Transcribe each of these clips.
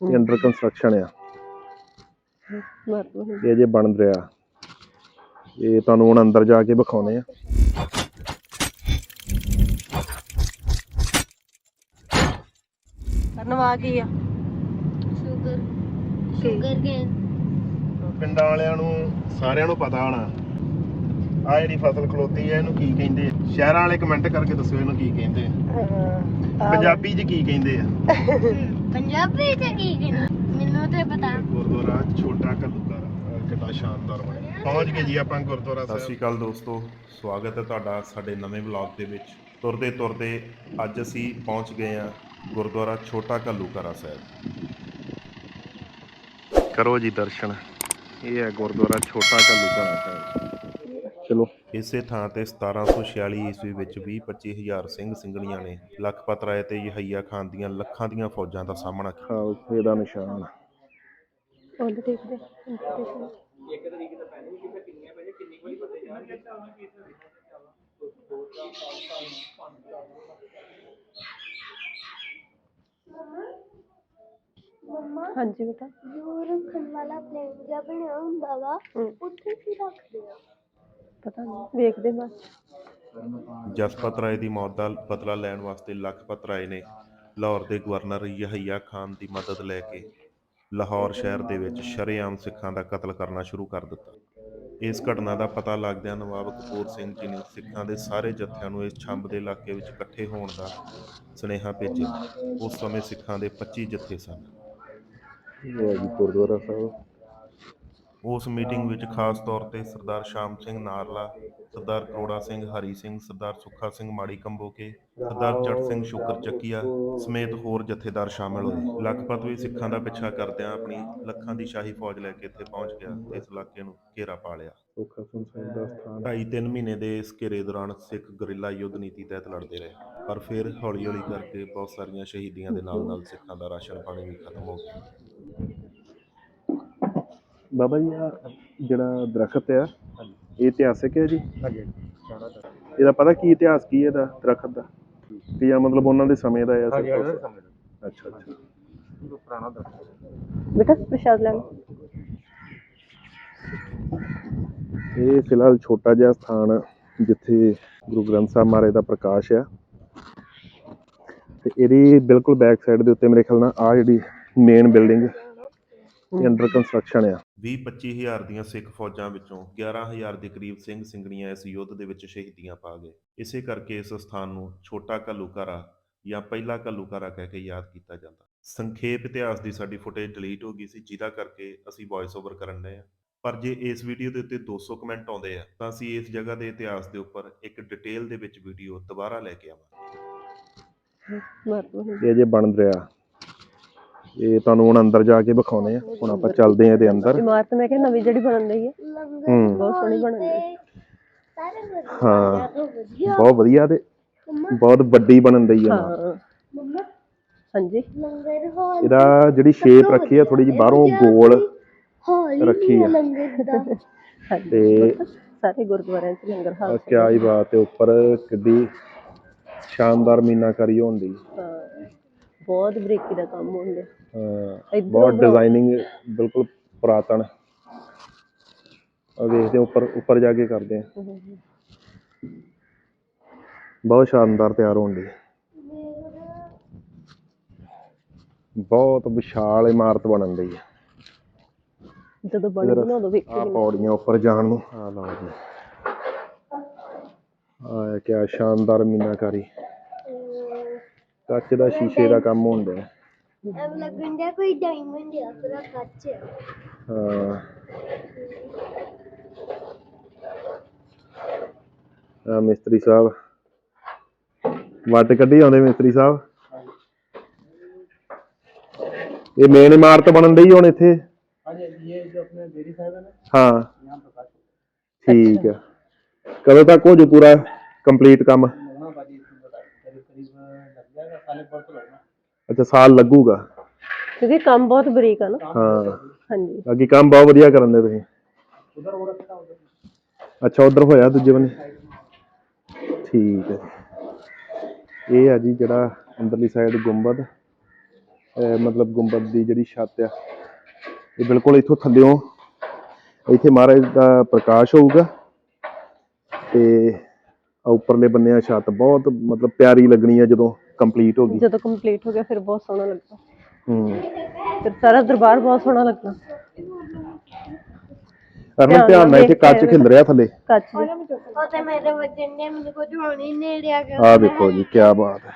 ਇਹ under construction ਆ। ਇਹ ਜੇ ਬਣ ਰਿਹਾ। ਇਹ ਤੁਹਾਨੂੰ ਹੁਣ ਅੰਦਰ ਜਾ ਕੇ ਵਿਖਾਉਣੇ ਆ। ਧੰਨਵਾਦ ਕੀ ਆ? ਸ਼ੂਗਰ ਸ਼ੂਗਰ ਕੇਨ ਪਿੰਡਾਂ ਵਾਲਿਆਂ ਨੂੰ ਸਾਰਿਆਂ ਨੂੰ ਪਤਾ ਹੋਣਾ। ਆ ਜਿਹੜੀ ਫਸਲ ਖਲੋਤੀ ਹੈ ਇਹਨੂੰ ਕੀ ਕਹਿੰਦੇ? ਆ? ਸ਼ਹਿਰਾਂ ਵਾਲੇ ਕਮੈਂਟ ਕਰਕੇ ਦੱਸਿਓ ਇਹਨੂੰ ਕੀ ਕਹਿੰਦੇ ਆ। ਪੰਜਾਬੀ 'ਚ ਕੀ ਕਹਿੰਦੇ ਆ? ਪੰਜਾਬੀ ਚ ਕੀ ਕਹਿੰਦੇ? ਮੈਨੂੰ ਤੇ ਪਤਾ। ਗੁਰਦੁਆਰਾ ਛੋਟਾ ਕੱਲੂਕਾ ਕਿੰਨਾ ਸ਼ਾਨਦਾਰ ਬਣਿਆ ਪਹੁੰਚ ਗਏ ਜੀ ਆਪਾਂ ਗੁਰਦੁਆਰਾ ਸਾਹਿਬ ਸਤਿ ਸ਼੍ਰੀ ਅਕਾਲ ਦੋਸਤੋ ਸਵਾਗਤ ਹੈ ਤੁਹਾਡਾ ਸਾਡੇ ਨਵੇਂ ਵਲੌਗ ਦੇ ਵਿੱਚ। ਤੁਰਦੇ ਤੁਰਦੇ ਅੱਜ ਅਸੀਂ ਪਹੁੰਚ ਗਏ ਹਾਂ ਗੁਰਦੁਆਰਾ ਛੋਟਾ ਕੱਲੂਕਰਾ ਸਾਹਿਬ। ਕਰੋ ਜੀ ਦਰਸ਼ਨ। ਇਹ ਹੈ ਗੁਰਦੁਆਰਾ ਛੋਟਾ ਕੱਲੂਕਰਾ ਸਾਹਿਬ। ਚਲੋ। ਇਸੇ ਥਾਂ ਤੇ 1746 ਈਸਵੀ ਵਿੱਚ 20 ਹਜ਼ਾਰ ਸਿੰਘ ਸਿੰਘਣੀਆਂ ਨੇ ਲਖਪਤ ਰਾਏ ਤੇ ਯਹਈਆ ਖਾਨ ਦੀਆਂ ਲੱਖਾਂ ਦੀਆਂ ਫੌਜਾਂ ਦਾ ਸਾਹਮਣਾ ਕੀਤਾ। ਉੱਥੇ ਦਾ ਨਿਸ਼ਾਨ ਉਹਦੇ ਦੇਖਦੇ। ਮੰਮਾ ਹਾਂਜੀ ਬੇਟਾ। ਜੋ ਰੱਖਣ ਵਾਲਾ ਪਲੇਨ ਜਿਹਾ ਬਣਿਆ ਹੁੰਦਾ ਵਾ ਉੱਥੇ ਕੀ ਰੱਖਦੇ ਆ? ਪਤਾ ਨਹੀਂ ਵੇਖਦੇ ਬਾਅਦ ਚ। ਜਸਪਤ ਰਾਏ ਦੀ ਮੌਤ ਦਾ ਬਦਲਾ ਲੈਣ ਵਾਸਤੇ ਲਖਪਤ ਰਾਏ ਨੇ ਲਾਹੌਰ ਦੇ ਗਵਰਨਰ ਯਹਈਆ ਖਾਨ ਦੀ ਮਦਦ ਲੈ ਕੇ ਲਾਹੌਰ ਸ਼ਹਿਰ ਦੇ ਵਿੱਚ ਸ਼ਰੇਆਮ ਸਿੱਖਾਂ ਦਾ ਕਤਲ ਕਰਨਾ ਸ਼ੁਰੂ ਕਰ ਦਿੱਤਾ। ਇਸ ਘਟਨਾ ਦਾ ਪਤਾ ਲੱਗਦਿਆਂ ਨਵਾਬ ਕਪੂਰ ਸਿੰਘ ਜੀ ਨੇ ਸਿੱਖਾਂ ਦੇ ਸਾਰੇ ਜੱਥਿਆਂ ਨੂੰ ਇਸ ਛੰਬ ਦੇ ਇਲਾਕੇ ਵਿੱਚ ਇਕੱਠੇ ਹੋਣ ਦਾ ਸੁਨੇਹਾ ਭੇਜਿਆ। ਉਸ ਸਮੇਂ ਸਿੱਖਾਂ ਦੇ 25 ਜੱਥੇ ਸਨ। ਇਹ ਹੈ ਜੀ ਗੁਰਦੁਆਰਾ ਸਾਹਿਬ। ਉਸ ਮੀਟਿੰਗ ਵਿੱਚ ਖਾਸ ਤੌਰ ਤੇ ਸਰਦਾਰ ਸ਼ਾਮ ਸਿੰਘ ਨਾਰਲਾ ਸਰਦਾਰ ਕਰੋੜਾ ਸਿੰਘ ਹਰੀ ਸਿੰਘ ਸਰਦਾਰ ਸੁੱਖਾ ਸਿੰਘ ਮਾੜੀ ਕੰਬੋਕੇ ਸਰਦਾਰ ਜੱਟ ਸਿੰਘ ਸ਼ੁਕਰ ਚੱਕੀਆ ਸਮੇਤ ਹੋਰ ਜਥੇਦਾਰ ਸ਼ਾਮਲ ਹੋਏ। ਲਖਪਤ ਵੀ ਸਿੱਖਾਂ ਦਾ ਪਿੱਛਾ ਕਰਦਿਆਂ ਆਪਣੀ ਲੱਖਾਂ ਦੀ ਸ਼ਾਹੀ ਫੌਜ ਲੈ ਕੇ ਇੱਥੇ ਪਹੁੰਚ ਗਿਆ ਤੇ ਇਸ ਇਲਾਕੇ ਨੂੰ ਘੇਰਾ ਪਾ ਲਿਆ। ਸੁੱਖਾ ਸਿੰਘ ਸਾਹਿਬ ਦਾ ਸਥਾਨ। ਢਾਈ ਤਿੰਨ ਮਹੀਨੇ ਦੇ ਇਸ ਘੇਰੇ ਦੌਰਾਨ ਸਿੱਖ ਗੁਰਿੱਲਾ ਯੁੱਧ ਨੀਤੀ ਤਹਿਤ ਲੜਦੇ ਰਹੇ। ਪਰ ਫਿਰ ਹੌਲੀ ਹੌਲੀ ਕਰਕੇ ਬਹੁਤ ਸਾਰੀਆਂ ਸ਼ਹੀਦੀਆਂ ਦੇ ਨਾਲ ਨਾਲ ਸਿੱਖਾਂ ਦਾ ਰਾਸ਼ਨ ਪਾਣੀ ਵੀ ਖਤਮ ਹੋ ਗਿਆ। ਬਾਬਾ ਜੀ ਆ ਜਿਹੜਾ ਦਰਖਤ ਆ ਇਹ ਇਤਿਹਾਸਕ ਹੈ ਜੀ ਇਹਦਾ ਪਤਾ ਕੀ ਇਤਿਹਾਸ ਕੀ ਹੈ ਇਹਦਾ ਦਰਖਤ ਦਾ? ਕਿ ਜਾਂ ਮਤਲਬ ਉਹਨਾਂ ਦੇ ਸਮੇਂ ਦਾ ਹੈ ਸਿਰਫ? ਅੱਛਾ ਅੱਛਾ। ਬੇਟਾ ਪ੍ਰਸ਼ਾਦ ਲੈ ਲਓ ਇਹ ਫਿਲਹਾਲ ਛੋਟਾ ਜਿਹਾ ਸਥਾਨ ਜਿੱਥੇ ਗੁਰੂ ਗ੍ਰੰਥ ਸਾਹਿਬ ਮਹਾਰਾਜ ਦਾ ਪ੍ਰਕਾਸ਼ ਆ। ਤੇ ਇਹਦੀ ਬਿਲਕੁਲ ਬੈਕ ਸਾਈਡ ਦੇ ਉੱਤੇ ਮੇਰੇ ਖਿਆਲ ਨਾਲ ਆ ਜਿਹੜੀ ਮੇਨ ਬਿਲਡਿੰਗ ਇਹ ਅੰਡਰ ਕੰਸਟਰਕਸ਼ਨ ਆ। 20 ਹਜ਼ਾਰ ਦੀਆਂ ਸਿੱਖ ਫੌਜਾਂ ਵਿੱਚੋਂ 11000 ਦੇ ਕਰੀਬ ਸਿੰਘ ਸਿੰਘਣੀਆਂ ਇਸ ਯੁੱਧ ਦੇ ਵਿੱਚ ਸ਼ਹੀਦੀਆਂ ਪਾ ਗਏ। ਇਸੇ ਕਰਕੇ ਇਸ ਸਥਾਨ ਨੂੰ ਛੋਟਾ ਘੱਲੂਘਾਰਾ ਜਾਂ ਪਹਿਲਾ ਘੱਲੂਘਾਰਾ ਕਹਿ ਕੇ ਯਾਦ ਕੀਤਾ ਜਾਂਦਾ। ਸੰਖੇਪ ਇਤਿਹਾਸ ਦੀ ਸਾਡੀ ਫੁਟੇਜ ਡਿਲੀਟ ਹੋ ਗਈ ਸੀ ਜਿਹਦਾ ਕਰਕੇ ਅਸੀਂ ਵੌਇਸ ਓਵਰ ਕਰਨ ਡਏ ਆ ਪਰ ਜੇ ਇਸ ਵੀਡੀਓ ਦੇ ਉੱਤੇ 200 ਕਮੈਂਟ ਆਉਂਦੇ ਆ ਤਾਂ ਅਸੀਂ ਇਸ ਜਗ੍ਹਾ ਦੇ ਇਤਿਹਾਸ ਦੇ ਉੱਪਰ ਇੱਕ ਡਿਟੇਲ ਦੇ ਵਿੱਚ ਵੀਡੀਓ ਦੁਬਾਰਾ ਲੈ ਕੇ ਆਵਾਂਗੇ। ਇਹ ਜੇ ਬਣ ਰਿਹਾ। ਇਹ ਤੁਹਾਨੂੰ ਹੁਣ ਅੰਦਰ ਜਾ ਕੇ ਵਿਖਾਉਣੇ ਆ। ਹੁਣ ਆਪਾਂ ਚੱਲਦੇ ਆ ਇਹਦੇ ਅੰਦਰ। ਇਮਾਰਤ ਮੈਂ ਕਿਹਾ ਨਵੀਂ ਜਿਹੜੀ ਬਣਨ ਰਹੀ ਹੈ। ਬਹੁਤ ਸੋਹਣੀ ਬਣਨ ਰਹੀ ਹਾਂ ਬਹੁਤ ਵਧੀਆ ਤੇ ਬਹੁਤ ਵੱਡੀ ਬਣਨ ਰਹੀ। ਹਾਂ। ਹਾਂਜੀ। ਲੰਗਰ ਹਾਲ ਇਹਦਾ ਜਿਹੜੀ ਸ਼ੇਪ ਰੱਖੀ ਆ ਥੋੜੀ ਜਿਹੀ ਬਾਹਰੋਂ ਗੋਲ ਰੱਖੀ ਆ। ਲੰਗਰ ਦਾ ਹਾਂਜੀ। ਤੇ ਸਾਰੇ ਗੁਰਦੁਆਰਿਆਂ 'ਚ ਲੰਗਰ ਹਾਲ ਕਿਆ ਹੀ ਬਾਤ ਹੈ ਉੱਪਰ ਕਿੱਡੀ ਸ਼ਾਨਦਾਰ ਮੀਨਾਕਾਰੀ ਹੁੰਦੀ ਹਾਂ। ਬਹੁਤ ਬਰੀਕੀ ਦਾ ਕੰਮ ਹੁੰਦਾ ਬਹੁਤ। ਡਿਜ਼ਾਈਨਿੰਗ ਬਿਲਕੁਲ ਪੁਰਾਤਨ ਆ ਵੇਖਦੇ ਉੱਪਰ ਉੱਪਰ ਜਾ ਕੇ ਕਰਦੇ ਆ ਬਹੁਤ ਸ਼ਾਨਦਾਰ ਤਿਆਰ ਹੋਣ ਦੀ ਬਹੁਤ ਵਿਸ਼ਾਲ ਇਮਾਰਤ ਬਣਨ ਦੀ ਹੈ। ਜਦੋਂ ਬਣੂਗੀ ਨਾ ਉਦੋਂ ਆ ਵੇਖੀ ਪੌੜੀਆਂ ਉੱਪਰ ਜਾਣ ਨੂੰ। ਆ ਲਓ ਜੀ। ਆ ਕਿਆ ਸ਼ਾਨਦਾਰ ਮੀਨਾਕਾਰੀ। ਕੱਚ ਦਾ ਸ਼ੀਸ਼ੇ ਦਾ ਕੰਮ ਹੁੰਦਾ ਹੈ ਐਵੇਂ ਲੱਗਣ ਡਿਆ ਕੋਈ ਡਾਇਮੰਡ ਆ ਪੂਰਾ ਕੱਚ ਆ ਹਾਂ ਆ ਮਿਸਤਰੀ ਸਾਹਿਬ ਵੱਟ ਕੱਢੀ ਆਉਂਦੇ ਮਿਸਤਰੀ ਸਾਹਿਬ ਇਹ ਮੇਨ ਇਮਾਰਤ ਬਣਨ ਡਈ ਹੁਣ ਇੱਥੇ ਹਾਂ ਠੀਕ ਹੈ ਕਦੋਂ ਤੱਕ ਹੋ ਜੂ ਪੂਰਾ ਕੰਪਲੀਟ ਕੰਮ ਅੱਛਾ ਸਾਲ ਲੱਗੂਗਾ। ਕਿਉਂਕਿ ਕੰਮ ਬਹੁਤ ਬਰੀਕ ਆ ਨਾ। ਹਾਂ। ਹਾਂਜੀ। ਬਾਕੀ ਕੰਮ ਬਹੁਤ ਵਧੀਆ ਕਰਨ ਦੇ ਤੁਸੀਂ। ਅੱਛਾ ਉਧਰ ਹੋਇਆ ਦੂਜੇ ਬੰਨੇ। ਠੀਕ ਹੈ। ਇਹ ਆ ਜੀ ਜਿਹੜਾ ਅੰਦਰਲੀ ਸਾਈਡ ਗੁੰਬਦ। ਅਹ ਮਤਲਬ ਗੁੰਬਦ ਦੀ ਜਿਹੜੀ ਛੱਤ ਆ ਇਹ ਬਿਲਕੁਲ ਇੱਥੋਂ ਥੱਲਿਓਂ। ਇੱਥੇ ਮਹਾਰਾਜ ਦਾ ਪ੍ਰਕਾਸ਼ ਹੋਊਗਾ। ਤੇ ਆਹ ਉੱਪਰਲੇ ਬੰਨੇ ਆ ਛੱਤ ਬਹੁਤ ਮਤਲਬ ਪਿਆਰੀ ਲੱਗਣੀ ਆ ਜਦੋਂ। ਕੰਪਲੀਟ ਹੋ ਗਈ। ਜਦੋਂ ਕੰਪਲੀਟ ਹੋ ਗਿਆ ਫਿਰ ਬਹੁਤ ਸੋਹਣਾ ਲੱਗਦਾ ਹੂੰ। ਫਿਰ ਸਾਰਾ ਦਰਬਾਰ ਬਹੁਤ ਸੋਹਣਾ ਲੱਗਣਾ ਅਰਮਨ ਧਿਆਨ ਨਾਲ ਇੱਥੇ ਕੱਚ ਖਿਲ ਰਿਹਾ ਥੱਲੇ। ਕੱਚ ਦੇ। ਉਹ ਤੇ ਮੇਰੇ ਵਜਨ ਨੇ ਮੈਨੂੰ ਕੁਝ ਹੋਣ ਹੀ ਨਹੀਂ ਰਿਹਾ ਕਰ ਆਹ ਦੇਖੋ ਜੀ ਕੀ ਬਾਤ ਹੈ।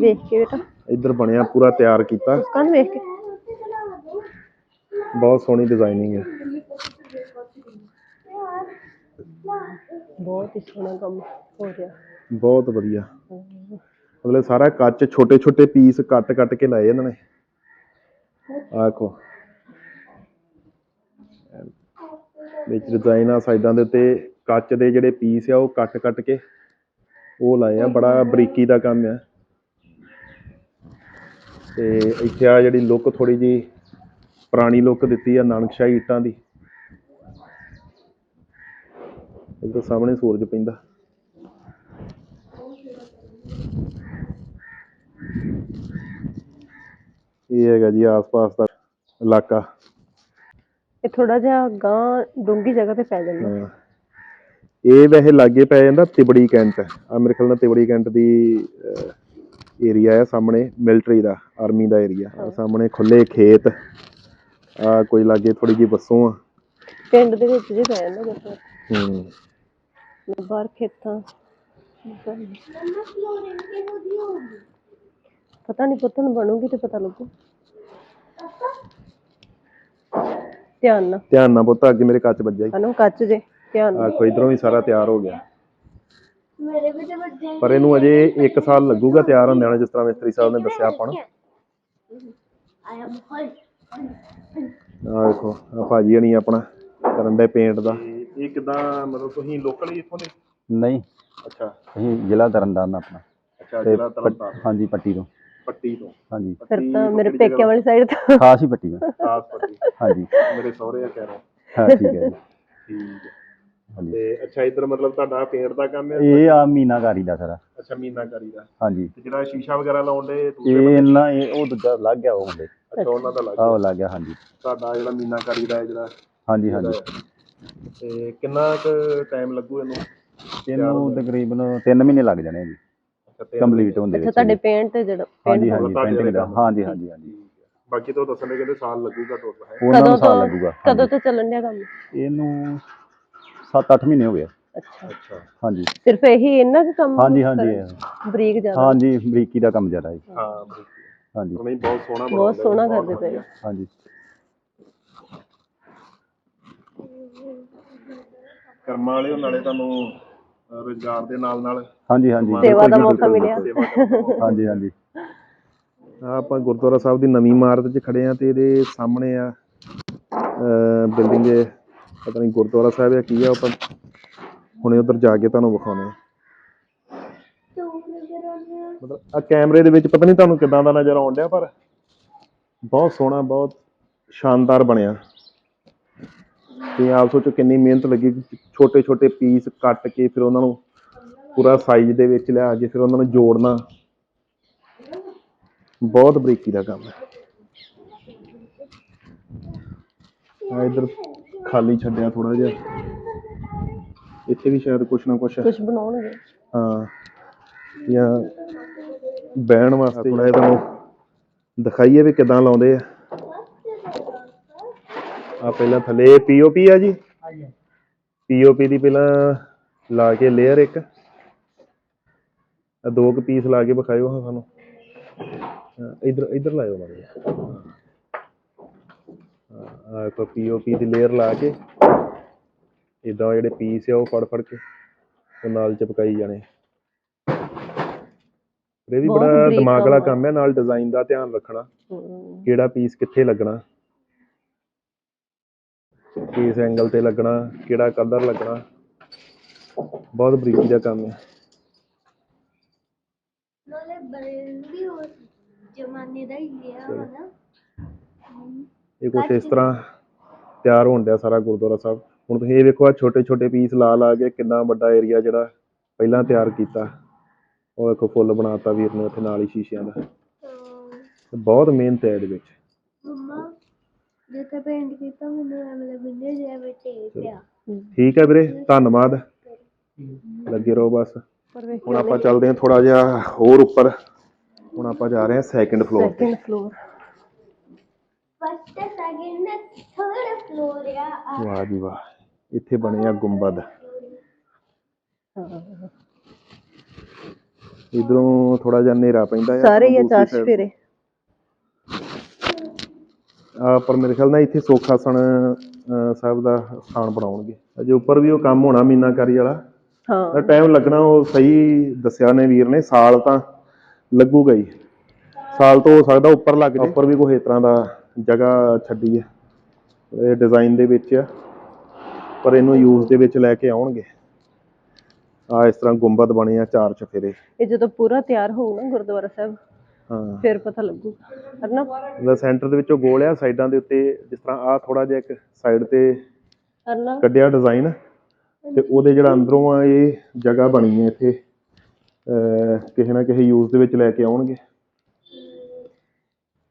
ਵੇਖ ਕੇ ਬੇਟਾ। ਇੱਧਰ ਬਣਿਆ ਪੂਰਾ ਤਿਆਰ ਕੀਤਾ। ਕੰਨ ਵੇਖ ਕੇ। ਬਹੁਤ ਸੋਹਣੀ ਡਿਜ਼ਾਈਨਿੰਗ ਹੈ। ਬਹੁਤ ਹੀ ਸੋਹਣਾ ਕੰਮ ਹੋ ਰਿਹਾ। ਬਹੁਤ ਵਧੀਆ। ਮਤਲਬ ਸਾਰਾ ਕੱਚ ਛੋਟੇ ਛੋਟੇ ਪੀਸ ਕੱਟ ਕੱਟ ਕੇ ਲਾਏ ਇਹਨਾਂ ਨੇ। ਆਖੋ ਵਿੱਚ ਡਿਜ਼ਾਈਨ ਆ ਸਾਈਡਾਂ ਦੇ ਉੱਤੇ, ਕੱਚ ਦੇ ਜਿਹੜੇ ਪੀਸ ਆ ਉਹ ਕੱਟ ਕੱਟ ਕੇ ਉਹ ਲਾਏ ਆ, ਬੜਾ ਬਰੀਕੀ ਦਾ ਕੰਮ ਆ। ਤੇ ਇੱਥੇ ਆ ਜਿਹੜੀ ਲੁੱਕ ਥੋੜੀ ਜੀ ਪੁਰਾਣੀ ਲੁੱਕ ਦਿੱਤੀ ਆ, ਨਾਨਕਸ਼ਾਹੀ ਇੱਟਾਂ ਦੀ। ਇੱਧਰ ਸਾਹਮਣੇ ਸੂਰਜ ਪੈਂਦਾ। ਇਹ ਹੈਗਾ ਜੀ ਆਸ-ਪਾਸ ਦਾ ਇਲਾਕਾ। ਇਹ ਥੋੜਾ ਜਿਹਾ ਗਾਂ ਡੂੰਗੀ ਜਗ੍ਹਾ ਤੇ ਪੈ ਜਾਂਦਾ। ਹਾਂ। ਇਹ ਵੈਸੇ ਲਾਗੇ ਪੈ ਜਾਂਦਾ ਤਿਬੜੀ ਕੈਂਟ। ਆ ਮੇਰੇ ਖਿਆਲ ਨਾਲ ਤਿਬੜੀ ਕੈਂਟ ਦੀ ਏਰੀਆ ਹੈ ਸਾਹਮਣੇ ਮਿਲਟਰੀ ਦਾ ਆਰਮੀ ਦਾ ਏਰੀਆ ਆ ਸਾਹਮਣੇ ਖੁੱਲੇ ਖੇਤ। ਆ ਕੋਈ ਲਾਗੇ ਥੋੜੀ ਜਿਹੀ ਬੱਸੋਂ ਆ। ਪਿੰਡ ਦੇ ਵਿੱਚ ਜੇ ਪੈ ਜਾਂਦਾ ਗੁਰਦੁਆਰਾ ਹੂੰ। ਬਾਹਰ ਖੇਤਾਂ। ਪਤਾ ਨਹੀਂ ਪੁੱਤ ਨੂੰ ਬਣੂਗੀ ਤੇ ਪਤਾ ਲੱਗੂ। ਧਿਆਨ ਨਾਲ। ਧਿਆਨ ਨਾਲ ਪੁੱਤ ਅੱਗੇ ਮੇਰੇ ਕੱਚ ਵੱਜਿਆ ਹਨਾ ਕੱਚ ਜੇ ਧਿਆਨ ਨਾਲ। ਆ ਕੋਈ ਇਧਰੋਂ ਵੀ ਸਾਰਾ ਤਿਆਰ ਹੋ ਗਿਆ। ਮੇਰੇ ਵੀ ਤੇ ਵਜਨ ਪਰ ਇਹਨੂੰ ਅਜੇ 1 ਸਾਲ ਲੱਗੂਗਾ ਤਿਆਰ ਹੁੰਦਿਆਂ ਨੂੰ ਜਿਸ ਤਰ੍ਹਾਂ ਮਿਸਤਰੀ ਸਾਹਿਬ ਨੇ ਦੱਸਿਆ ਆਪਾਂ ਨੂੰ। ਆ ਦੇਖੋ ਆ ਭਾਜੀ ਹਣੀ ਆਪਣਾ ਕਰਨ ਦੇ ਪੇਂਟ ਦਾ। ਇਹ ਕਿਦਾਂ ਮਤਲਬ ਤੁਸੀਂ ਲੋਕਲ ਹੀ ਇੱਥੋਂ ਦੇ? ਨਹੀਂ। ਅੱਛਾ। ਅਸੀਂ ਜ਼ਿਲ੍ਹਾ ਤਰਨਤਾਰਨ ਆਪਣਾ। ਅੱਛਾ ਜ਼ਿਲ੍ਹਾ ਤਰਨਤਾਰਨ। ਹਾਂਜੀ ਪੱਟੀ ਤੋਂ। ਪੱਟੀ ਤੋਂ। ਹਾਂਜੀ। ਫਿਰ ਤਾਂ ਮੇਰੇ ਪੇਕਿਆਂ ਵਾਲੀ ਸਾਈਡ ਤੋਂ। ਖਾਸ ਹੀ ਪੱਟੀ ਤੋਂ ਖਾਸ ਪੱਟੀ। ਹਾਂਜੀ। ਮੇਰੇ ਸਹੁਰੇ ਆ ਕਹਿ ਰਹੇ ਹਾਂ ਠੀਕ ਹੈ ਜੀ। ਠੀਕ ਹੈ। ਹਾਂਜੀ। ਤੇ ਅੱਛਾ ਇੱਧਰ ਮਤਲਬ ਤੁਹਾਡਾ ਪੇਂਟ ਦਾ ਕੰਮ ਹੈ? ਇਹ ਆ ਮੀਨਾਕਾਰੀ ਦਾ ਸਾਰਾ। ਅੱਛਾ ਮੀਨਾਕਾਰੀ ਦਾ। ਹਾਂਜੀ। ਤੇ ਜਿਹੜਾ ਸ਼ੀਸ਼ਾ ਵਗੈਰਾ ਲਾਉਂਦੇ ਇਹ ਇਹਨਾਂ ਇਹ ਉਹ ਦੂਜਾ ਲੱਗ ਗਿਆ ਉਹ ਮੁੰਡੇ। ਅੱਛਾ ਉਹਨਾਂ ਦਾ ਲੱਗ ਆਹ ਲੱਗ ਗਿਆ ਹਾਂਜੀ। ਤੁਹਾਡਾ ਜਿਹੜਾ ਮੀਨਾਕਾਰੀ ਦਾ ਹੈ ਜਿਹੜਾ ਹਾਂਜੀ ਹਾਂਜੀ। ਤੇ ਕਿੰਨਾ ਕੁ ਟਾਈਮ ਲੱਗੂ ਇਹਨੂੰ? ਇਹਨੂੰ ਤਕਰੀਬਨ 3 ਮਹੀਨੇ ਲੱਗ ਜਾਣੇ ਜੀ। ਕੰਪਲੀਟ ਹੁੰਦੇ ਅੱਛਾ ਵਿੱਚ ਤੁਹਾਡੇ ਪੇਂਟ ਤੇ ਜਿਹੜਾ ਹਾਂਜੀ ਪੇਂਟ ਹਾਂਜੀ ਤੁਹਾਡੇ ਪੇਂਟਿੰਗ ਦਾ। ਕੰਮ। ਹਾਂਜੀ ਹਾਂਜੀ ਹਾਂਜੀ। ਬਾਕੀ ਤਾਂ ਦੱਸਣ ਦੇ ਕਹਿੰਦੇ ਸਾਲ ਲੱਗੂਗਾ ਟੋਟਲ ਹੈ। ਉਹਨਾਂ ਕਦੋਂ ਸਾਲ ਤੋਂ ਲੱਗੂਗਾ ਕਦੋਂ ਤੋਂ ਚੱਲਣ ਡਿਆ ਕੰਮ? ਇਹਨੂੰ 7-8 ਮਹੀਨੇ ਹੋ ਗਏ ਅੱਛਾ। ਅੱਛਾ। ਹਾਂਜੀ। ਸਿਰਫ ਇਹੀ ਇੰਨਾ ਕੁ ਕੰਮ ਹਾਂਜੀ ਹਾਂਜੀ ਕਰਨ? ਬਰੀਕ ਜ਼ਿਆਦਾ? ਹਾਂਜੀ ਬਰੀਕੀ ਦਾ ਕੰਮ ਜ਼ਿਆਦਾ ਹੈ ਹਾਂ ਹਾਂਜੀ। ਨਹੀਂ ਬਹੁਤ ਸੋਹਣਾ ਬਹੁਤ ਬਣਾਉਂਦੇ ਸੋਹਣਾ ਬਹੁਤ ਕਰਦੇ ਪਏ। ਵਧੀਆ। ਹਾਂਜੀ। ਕਰਮਾਂ ਵਾਲੇ ਹੋ, ਨਾਲੇ ਤੁਹਾਨੂੰ ਰੁਜ਼ਗਾਰ ਦੇ ਨਾਲ ਨਾਲ ਹਾਂਜੀ ਹਾਂਜੀ। ਸੇਵਾ ਦਾ ਮੌਕਾ ਮਿਲਿਆ। ਸੇਵਾ ਹਾਂਜੀ ਹਾਂਜੀ। ਆਹ ਆਪਾਂ ਗੁਰਦੁਆਰਾ ਸਾਹਿਬ ਦੀ ਨਵੀਂ ਇਮਾਰਤ 'ਚ ਖੜੇ ਆ ਤੇ ਇਹਦੇ ਸਾਹਮਣੇ ਆ ਬਿਲਡਿੰਗ ਦੇ ਪਤਾ ਨਹੀਂ ਗੁਰਦੁਆਰਾ ਸਾਹਿਬ ਆ ਕੀ ਆ ਆਪਾਂ ਹੁਣੇ ਉਧਰ ਜਾ ਕੇ ਤੁਹਾਨੂੰ ਵਿਖਾਉਣੇ ਆ ਮਤਲਬ ਆ ਕੈਮਰੇ ਦੇ ਵਿੱਚ ਪਤਾ ਨਹੀਂ ਤੁਹਾਨੂੰ ਕਿਦਾਂ ਦਾ ਨਜ਼ਰ ਆਉਣ ਡਿਆ ਪਰ ਬਹੁਤ ਸੋਹਣਾ ਬਹੁਤ ਸ਼ਾਨਦਾਰ ਬਣਿਆ। ਤੇ ਆਪ ਸੋਚੋ ਕਿੰਨੀ ਮਿਹਨਤ ਲੱਗੀ ਛੋਟੇ ਛੋਟੇ ਪੀਸ ਕੱਟ ਕੇ ਫਿਰ ਉਹਨਾਂ ਨੂੰ ਪੂਰਾ ਸਾਈਜ਼ ਦੇ ਵਿੱਚ ਲਿਆ ਕੇ ਫਿਰ ਉਹਨਾਂ ਨੂੰ ਜੋੜਨਾ। ਬਹੁਤ ਬਰੀਕੀ ਦਾ ਕੰਮ ਹੈ। ਆ ਇਧਰ ਖਾਲੀ ਛੱਡਿਆ ਥੋੜਾ ਜਿਹਾ। ਇੱਥੇ ਵੀ ਸ਼ਾਇਦ ਕੁਛ ਨਾ ਕੁਛ ਕੁਝ ਬਣਾਉਣਗੇ। ਹਾਂ। ਜਾਂ ਬਹਿਣ ਵਾਸਤੇ। ਥੋੜਾ ਜਿਹਾ ਤੁਹਾਨੂੰ ਦਿਖਾਈਏ ਵੀ ਕਿਦਾਂ ਲਾਉਂਦੇ ਆ। ਆ ਪਹਿਲਾਂ ਥੱਲੇ ਪੀਓਪੀ ਆ ਜੀ। ਪੀਓਪੀ ਦੀ ਪਹਿਲਾਂ ਲਾ ਕੇ ਲੇਅਰ ਇੱਕ। ਆ ਦੋ ਕੁ ਪੀਸ ਲਾ ਕੇ ਵਿਖਾਇਓ ਹਾਂ ਸਾਨੂੰ। ਇੱਧਰ ਇੱਧਰ ਲਾਇਓ ਮਾਰੇ ਆ ਕੋ ਪੀਓਪੀ ਦੀ ਲੇਅਰ ਲਾ ਕੇ। ਇਦਾਂ ਜਿਹੜੇ ਪੀਸ ਆ ਉਹ ਫੜ ਫੜ ਕੇ ਤੇ ਨਾਲ ਚਿਪਕਾਈ ਜਾਣੇ। ਇਹ ਵੀ ਬੜਾ ਦਿਮਾਗ ਵਾਲਾ। ਕੰਮ ਹੈ ਨਾਲ ਡਿਜ਼ਾਈਨ ਦਾ ਧਿਆਨ ਰੱਖਣਾ। ਕਿਹੜਾ ਪੀਸ ਕਿੱਥੇ ਲੱਗਣਾ। ਕਿਸ ਐਂਗਲ ਤੇ ਲੱਗਣਾ ਕਿਹੜਾ ਕਲਰ ਲੱਗਣਾ। ਬਹੁਤ ਬਰੀਕੀ ਦਾ ਕੰਮ ਹੈ। ਨਾਲੇ ਬਰੇਲ ਵੀ ਉਸ ਜ਼ਮਾਨੇ ਦਾ ਹੀ ਲਿਆ ਵਾ ਨਾ ਇਹ ਕੁਛ ਇਸ ਤਰ੍ਹਾਂ ਤਿਆਰ ਹੋਣ ਡਿਆ ਸਾਰਾ ਗੁਰਦੁਆਰਾ ਸਾਹਿਬ। ਹੁਣ ਤੁਸੀਂ ਇਹ ਵੇਖੋ ਆ ਛੋਟੇ ਛੋਟੇ ਪੀਸ ਲਾ ਲਾ ਕੇ ਕਿੰਨਾ ਵੱਡਾ ਏਰੀਆ ਜਿਹੜਾ ਪਹਿਲਾਂ ਤਿਆਰ ਕੀਤਾ। ਉਹ ਵੇਖੋ ਫੁੱਲ ਬਣਾਤਾ ਵੀਰ ਨੇ ਉੱਥੇ ਨਾਲ ਹੀ ਸ਼ੀਸ਼ਿਆਂ ਦਾ। ਬਹੁਤ ਮਿਹਨਤ ਹੈ ਇਹਦੇ ਵਿੱਚ। ਜਿੱਥੇ ਪੇਂਟ ਕੀਤਾ ਮੈਨੂੰ ਐਵੇਂ ਲੱਗਦਾ ਜਿਵੇਂ ਮਿੱਟੀ ਪਿਆ। ਠੀਕ ਹੈ ਵੀਰੇ ਧੰਨਵਾਦ। ਲੱਗੇ ਰਹੋ ਬਸ। ਹੁਣ ਆਪਾਂ ਚੱਲਦੇ ਹਾਂ ਥੋੜਾ ਜਿਹਾ ਹੋਰ ਉੱਪਰ। ਹੁਣ ਆਪਾਂ ਜਾ ਰਹੇ ਹਾਂ ਸੈਕਿੰਡ ਫਲੋਰ ਤੇ। Second floor first second third floor ਆ। ਵਾਹ ਜੀ ਵਾਹ। ਇੱਥੇ ਬਣੇ ਆ ਗੁੰਬਦ। ਇਧਰੋਂ ਥੋੜਾ ਜਿਹਾ ਹਨੇਰਾ ਪੈਂਦਾ ਆ। ਸਾਰੇ ਹੀ ਆ ਆ ਪਰ ਮੇਰੇ ਖਿਆਲ ਨਾਲ ਇੱਥੇ ਸੋਖਾਸਣ ਸਾਹਿਬ ਦਾ ਸਥਾਨ ਬਣਾਉਣਗੇ। ਅਜੇ ਉੱਪਰ ਵੀ ਉਹ ਕੰਮ ਹੋਣਾ ਮੀਨਾਕਾਰੀ ਵਾਲਾ। ਹਾਂ। ਟਾਈਮ ਲੱਗਣਾ ਉਹ ਸਹੀ ਦੱਸਿਆ ਨੇ ਵੀਰ ਨੇ ਸਾਲ ਤਾਂ ਲੱਗੂਗਾ ਹੀ। ਸਾਲ ਤੋਂ ਹੋ ਸਕਦਾ ਉੱਪਰ ਲੱਗ ਜਾਏ ਉੱਪਰ ਵੀ ਕੋਈ ਇਸ ਤਰ੍ਹਾਂ ਦਾ ਜਗ੍ਹਾ ਛੱਡੀ ਹੈ। ਇਹ ਡਿਜ਼ਾਈਨ ਦੇ ਵਿੱਚ ਆ। ਪਰ ਇਹਨੂੰ ਯੂਜ਼ ਦੇ ਵਿੱਚ ਲੈ ਕੇ ਆਉਣਗੇ। ਆ ਇਸ ਤਰ੍ਹਾਂ ਗੁੰਬਦ ਬਣੇ ਆ ਚਾਰ ਚਫੇਰੇ। ਇਹ ਜਦੋਂ ਪੂਰਾ ਤਿਆਰ ਹੋਊ ਨਾ ਗੁਰਦੁਆਰਾ ਸਾਹਿਬ ਹਾਂ। ਫਿਰ ਪਤਾ ਲੱਗੂ ਹਨਾ? ਇਹਦਾ ਸੈਂਟਰ ਦੇ ਵਿੱਚੋਂ ਗੋਲ ਆ ਸਾਈਡਾਂ ਦੇ ਉੱਤੇ ਜਿਸ ਤਰ੍ਹਾਂ ਆ ਥੋੜਾ ਜਿਹਾ ਇੱਕ ਸਾਈਡ ਤੇ ਹਨਾ? ਕੱਢਿਆ ਡਿਜ਼ਾਈਨ ਤੇ ਉਹਦੇ ਜਿਹੜਾ ਅੰਦਰੋਂ ਆ ਇਹ ਜਗ੍ਹਾ ਬਣੀ ਹੈ ਇੱਥੇ ਕਿਸੇ ਨਾ ਕਿਸੇ ਯੂਜ਼ ਦੇ ਵਿੱਚ ਲੈ ਕੇ ਆਉਣਗੇ।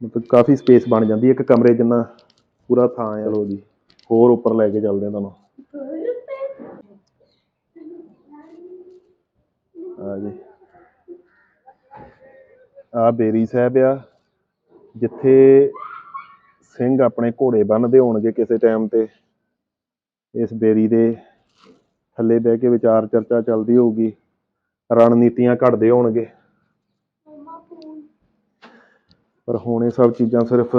ਮਤਲਬ ਕਾਫੀ ਸਪੇਸ ਬਣ ਜਾਂਦੀ ਹੈ ਇੱਕ ਕਮਰੇ ਜਿੰਨਾ ਪੂਰਾ ਥਾਂ ਹੈ ਲੋ ਜੀ ਹੋਰ ਉੱਪਰ ਲੈ ਕੇ ਚੱਲਦੇ ਆ ਤੁਹਾਨੂੰ। ਆ ਜੀ। ਆ ਬੇਰੀ ਸਾਹਿਬ ਆ, ਜਿੱਥੇ ਸਿੰਘ ਆਪਣੇ ਘੋੜੇ ਬੰਨ੍ਹਦੇ ਹੋਣਗੇ ਕਿਸੇ ਟਾਈਮ ਤੇ। ਇਸ ਬੇਰੀ ਦੇ ਥੱਲੇ ਬਹਿ ਕੇ ਵਿਚਾਰ ਚਰਚਾ ਚੱਲਦੀ ਹੋਊਗੀ, ਰਣਨੀਤੀਆਂ ਘੜਦੇ ਹੋਣਗੇ। ਪਰ ਹੁਣ ਇਹ ਸਭ ਚੀਜ਼ਾਂ ਸਿਰਫ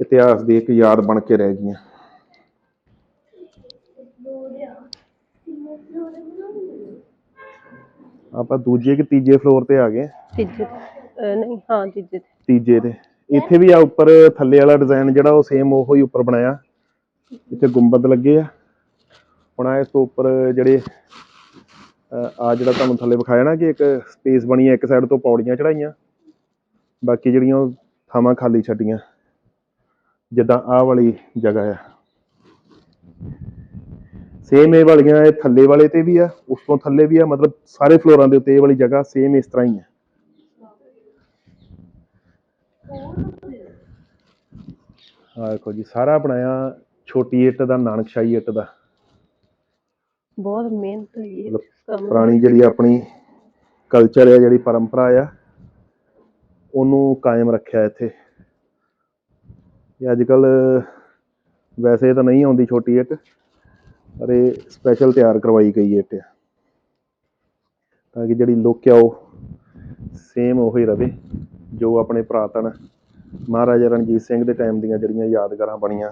ਇਤਿਹਾਸ ਦੀ ਇੱਕ ਯਾਦ ਬਣ ਕੇ ਰਹਿ ਗਈਆਂ। ਆਪਾਂ ਦੂਜੇ ਕਿ ਤੀਜੇ ਫਲੋਰ ਤੇ ਆ ਗਏ। ਤੀਜੇ ਤੇ। ਅਹ, ਨਹੀਂ, ਹਾਂ, ਤੀਜੇ ਤੇ। ਤੀਜੇ ਤੇ। ਇੱਥੇ ਵੀ ਆ ਉੱਪਰ ਥੱਲੇ ਵਾਲਾ ਡਿਜ਼ਾਈਨ ਜਿਹੜਾ ਉਹ ਸੇਮ ਉਹੋ ਹੀ ਉੱਪਰ ਬਣਾਇਆ। ਇੱਥੇ ਗੁੰਬਦ ਲੱਗੇ ਆ। ਹੁਣ ਆ ਇਸ ਤੋਂ ਉੱਪਰ ਜਿਹੜੇ ਆ ਜਿਹੜਾ ਤੁਹਾਨੂੰ ਥੱਲੇ ਵਿਖਾਇਆ ਨਾ ਕਿ ਇੱਕ ਸਪੇਸ ਬਣੀ ਹੈ ਇੱਕ ਸਾਈਡ ਤੋਂ ਪੌੜੀਆਂ ਚੜਾਈਆਂ ਬਾਕੀ ਜਿਹੜੀਆਂ ਉਹ ਥਾਵਾਂ ਖਾਲੀ ਛੱਡੀਆਂ। ਜਿੱਦਾਂ ਆ ਵਾਲੀ ਜਗ੍ਹਾ ਆ। ਸੇਮ ਇਹ ਵਾਲੀਆਂ ਇਹ ਥੱਲੇ ਵਾਲੇ ਤੇ ਵੀ ਆ, ਉਸ ਤੋਂ ਥੱਲੇ ਵੀ ਆ, ਮਤਲਬ ਸਾਰੇ ਫਲੋਰਾਂ ਦੇ ਉੱਤੇ ਇਹ ਵਾਲੀ ਜਗ੍ਹਾ ਸੇਮ ਇਸ ਤਰ੍ਹਾਂ ਹੀ ਹੈ ਆ ਦੇਖੋ ਜੀ ਸਾਰਾ ਬਣਾਇਆ ਛੋਟੀ ਇੱਟ ਦਾ ਨਾਨਕਸ਼ਾਹੀ ਇੱਟ ਦਾ। ਬਹੁਤ ਮਿਹਨਤ ਹੋਈ ਹੈ। ਪੁਰਾਣੀ ਜਿਹੜੀ ਆਪਣੀ ਕਲਚਰ ਹੈ ਜਿਹੜੀ ਪਰੰਪਰਾ ਆ ਉਹਨੂੰ ਕਾਇਮ ਰੱਖਿਆ ਇੱਥੇ। ਇਹ ਅੱਜ ਕੱਲ ਵੈਸੇ ਤਾਂ ਨਹੀਂ ਆਉਂਦੀ ਛੋਟੀ ਇੱਟ ਪਰ ਇਹ ਸਪੈਸ਼ਲ ਤਿਆਰ ਕਰਵਾਈ ਗਈ ਇੱਟ ਤਾਂ ਕਿ ਜਿਹੜੀ ਲੁੱਕ ਆ ਉਹ ਸੇਮ ਉਹੀ ਰਵੇ। ਜੋ ਆਪਣੇ ਪੁਰਾਤਨ ਮਹਾਰਾਜਾ ਰਣਜੀਤ ਸਿੰਘ ਦੇ ਟਾਈਮ ਦੀਆਂ ਜਿਹੜੀਆਂ ਯਾਦਗਾਰਾਂ ਬਣੀਆਂ